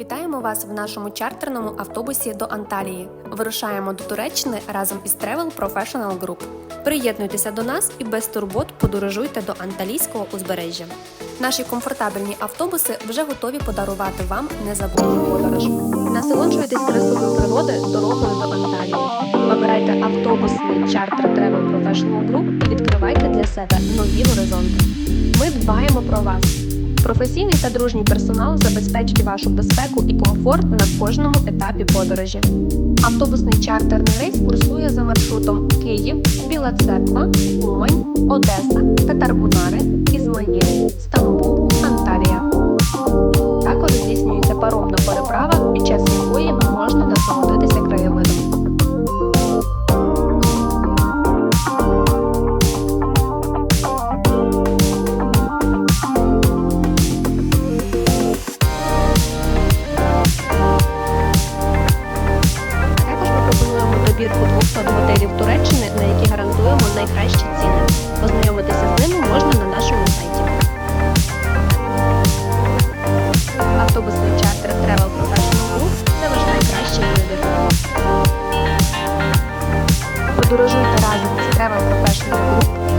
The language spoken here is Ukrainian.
Вітаємо вас в нашому чартерному автобусі до Анталії. Вирушаємо до Туреччини разом із Travel Professional Group. Приєднуйтеся до нас і без турбот подорожуйте до Анталійського узбережжя. Наші комфортабельні автобуси вже готові подарувати вам незабутню подорож. Насолоджуйтесь красою природи дорогою до Анталії. Вибирайте автобусний чартер Travel Professional Group і відкривайте для себе нові горизонти. Ми дбаємо про вас. Професійний та дружній персонал забезпечить вашу безпеку і комфорт на кожному етапі подорожі. Автобусний чартерний рейс курсує за маршрутом Київ, Біла Церква, Умань, Одеса, Татарбунари, Ізмаїл, Стамбул, добірку 200 готелів Туреччини, на які гарантуємо найкращі ціни. Познайомитися з ними можна на нашому сайті. Автобусний чартер Travel Professional Group – це ваш найкращий вибір. Подорожуйте разом з Travel Professional Group.